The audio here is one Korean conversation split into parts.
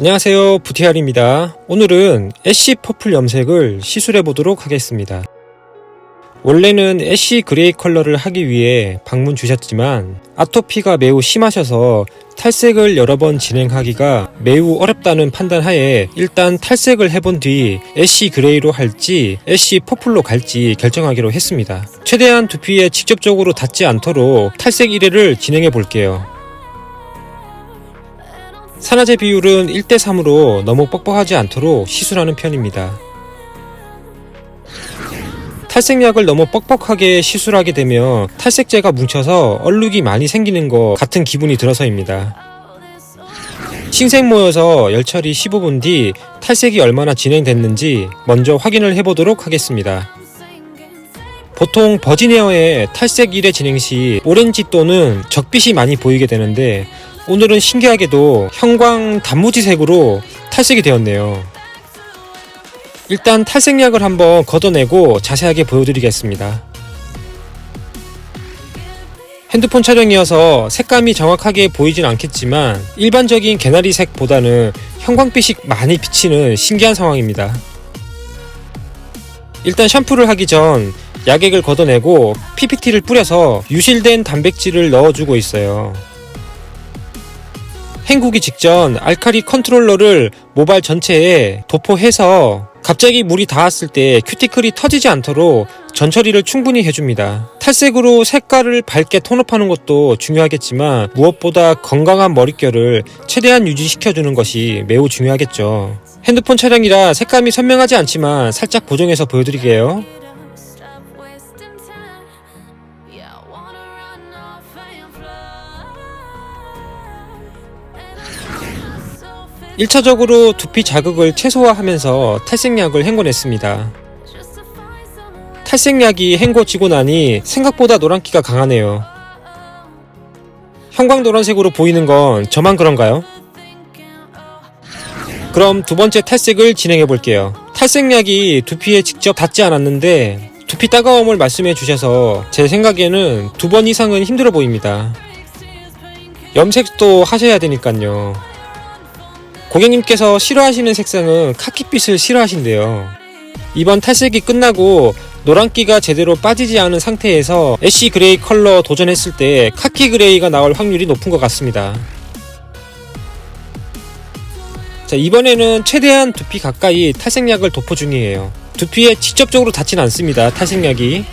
안녕하세요 부티알입니다 오늘은 애쉬 퍼플 염색을 시술해 보도록 하겠습니다 원래는 애쉬 그레이 컬러를 하기 위해 방문 주셨지만 아토피가 매우 심하셔서 탈색을 여러 번 진행하기가 매우 어렵다는 판단 하에 일단 탈색을 해본 뒤 애쉬 그레이로 할지 애쉬 퍼플로 갈지 결정하기로 했습니다. 최대한 두피에 직접적으로 닿지 않도록 탈색 1회를 진행해 볼게요. 산화제 비율은 1대3으로 너무 뻑뻑하지 않도록 시술하는 편입니다. 탈색약을 너무 뻑뻑하게 시술하게 되면 탈색제가 뭉쳐서 얼룩이 많이 생기는 것 같은 기분이 들어서입니다. 신생 모여서 열처리 15분 뒤 탈색이 얼마나 진행됐는지 먼저 확인을 해보도록 하겠습니다. 보통 버지니어의 탈색 1회 진행 시 오렌지 또는 적빛이 많이 보이게 되는데 오늘은 신기하게도 형광 단무지색으로 탈색이 되었네요. 일단 탈색약을 한번 걷어내고 자세하게 보여드리겠습니다. 핸드폰 촬영이어서 색감이 정확하게 보이진 않겠지만 일반적인 개나리 색보다는 형광빛이 많이 비치는 신기한 상황입니다. 일단 샴푸를 하기 전 약액을 걷어내고 PPT를 뿌려서 유실된 단백질을 넣어주고 있어요. 헹구기 직전 알카리 컨트롤러를 모발 전체에 도포해서 갑자기 물이 닿았을 때 큐티클이 터지지 않도록 전처리를 충분히 해줍니다. 탈색으로 색깔을 밝게 톤업하는 것도 중요하겠지만 무엇보다 건강한 머릿결을 최대한 유지시켜주는 것이 매우 중요하겠죠. 핸드폰 촬영이라 색감이 선명하지 않지만 살짝 보정해서 보여드릴게요. 1차적으로 두피 자극을 최소화하면서 탈색약을 헹궈냈습니다. 탈색약이 헹궈지고 나니 생각보다 노란기가 강하네요. 형광 노란색으로 보이는 건 저만 그런가요? 그럼 두 번째 탈색을 진행해 볼게요. 탈색약이 두피에 직접 닿지 않았는데 두피 따가움을 말씀해 주셔서 제 생각에는 두 번 이상은 힘들어 보입니다. 염색도 하셔야 되니까요. 고객님께서 싫어하시는 색상은 카키빛을 싫어하신대요. 이번 탈색이 끝나고 노란기가 제대로 빠지지 않은 상태에서 애쉬 그레이 컬러 도전했을 때 카키 그레이가 나올 확률이 높은 것 같습니다. 자, 이번에는 최대한 두피 가까이 탈색약을 도포 중이에요. 두피에 직접적으로 닿진 않습니다. 탈색약이.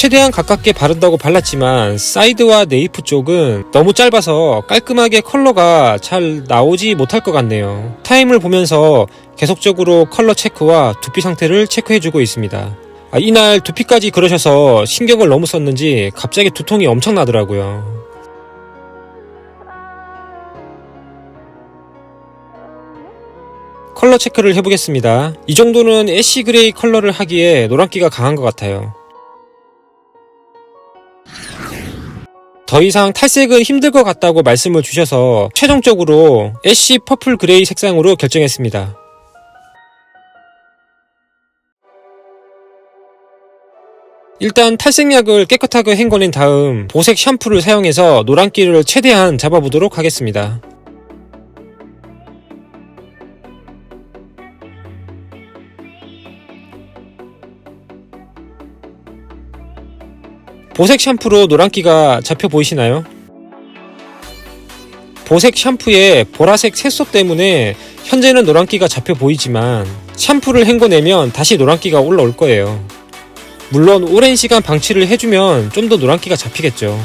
최대한 가깝게 바른다고 발랐지만 사이드와 네이프 쪽은 너무 짧아서 깔끔하게 컬러가 잘 나오지 못할 것 같네요. 타임을 보면서 계속적으로 컬러 체크와 두피 상태를 체크해주고 있습니다. 아, 이날 두피까지 그러셔서 신경을 너무 썼는지 갑자기 두통이 엄청 나더라고요. 컬러 체크를 해보겠습니다. 이 정도는 애쉬 그레이 컬러를 하기에 노란기가 강한 것 같아요. 더 이상 탈색은 힘들 것 같다고 말씀을 주셔서 최종적으로 애쉬 퍼플 그레이 색상으로 결정했습니다. 일단 탈색약을 깨끗하게 헹궈낸 다음 보색 샴푸를 사용해서 노란기를 최대한 잡아보도록 하겠습니다. 보색 샴푸로 노란기가 잡혀 보이시나요? 보색 샴푸의 보라색 색소 때문에 현재는 노란기가 잡혀 보이지만 샴푸를 헹궈내면 다시 노란기가 올라올 거예요. 물론 오랜 시간 방치를 해주면 좀 더 노란기가 잡히겠죠.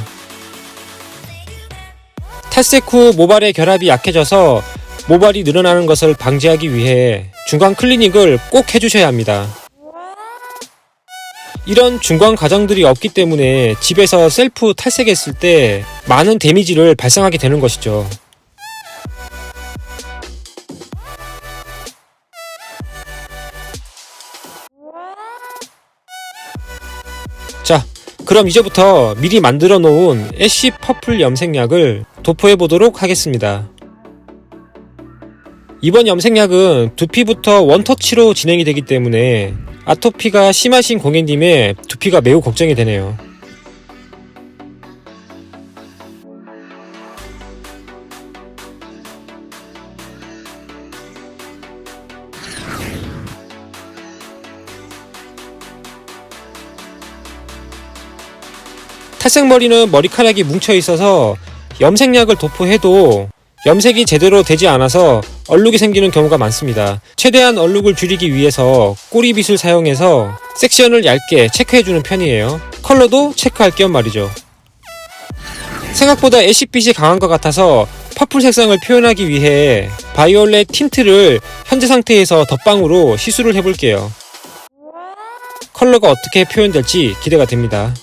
탈색 후 모발의 결합이 약해져서 모발이 늘어나는 것을 방지하기 위해 중간 클리닉을 꼭 해주셔야 합니다. 이런 중간 과정들이 없기 때문에 집에서 셀프 탈색했을 때 많은 데미지를 발생하게 되는 것이죠. 자, 그럼 이제부터 미리 만들어 놓은 애쉬 퍼플 염색약을 도포해 보도록 하겠습니다. 이번 염색약은 두피부터 원터치로 진행이 되기 때문에 아토피가 심하신 공예님의 두피가 매우 걱정이 되네요. 탈색머리는 머리카락이 뭉쳐 있어서 염색약을 도포해도 염색이 제대로 되지 않아서 얼룩이 생기는 경우가 많습니다. 최대한 얼룩을 줄이기 위해서 꼬리빗을 사용해서 섹션을 얇게 체크해주는 편이에요. 컬러도 체크할 겸 말이죠. 생각보다 애쉬빛이 강한 것 같아서 퍼플 색상을 표현하기 위해 바이올렛 틴트를 현재 상태에서 덧방으로 시술을 해볼게요. 컬러가 어떻게 표현될지 기대가 됩니다.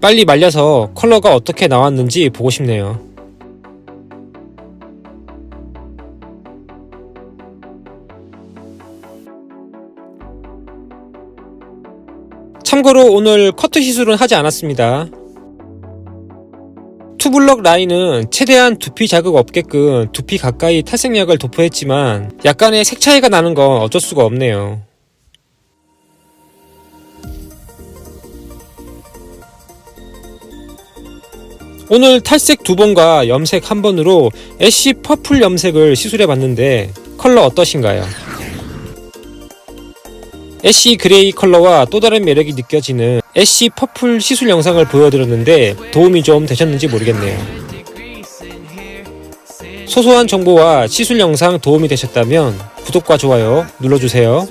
빨리 말려서 컬러가 어떻게 나왔는지 보고 싶네요. 참고로 오늘 커트 시술은 하지 않았습니다. 투블럭 라인은 최대한 두피 자극 없게끔 두피 가까이 탈색약을 도포했지만 약간의 색 차이가 나는 건 어쩔 수가 없네요. 오늘 탈색 두 번과 염색 한 번으로 애쉬 퍼플 염색을 시술해 봤는데 컬러 어떠신가요? 애쉬 그레이 컬러와 또 다른 매력이 느껴지는 애쉬 퍼플 시술 영상을 보여드렸는데 도움이 좀 되셨는지 모르겠네요. 소소한 정보와 시술 영상 도움이 되셨다면 구독과 좋아요 눌러주세요.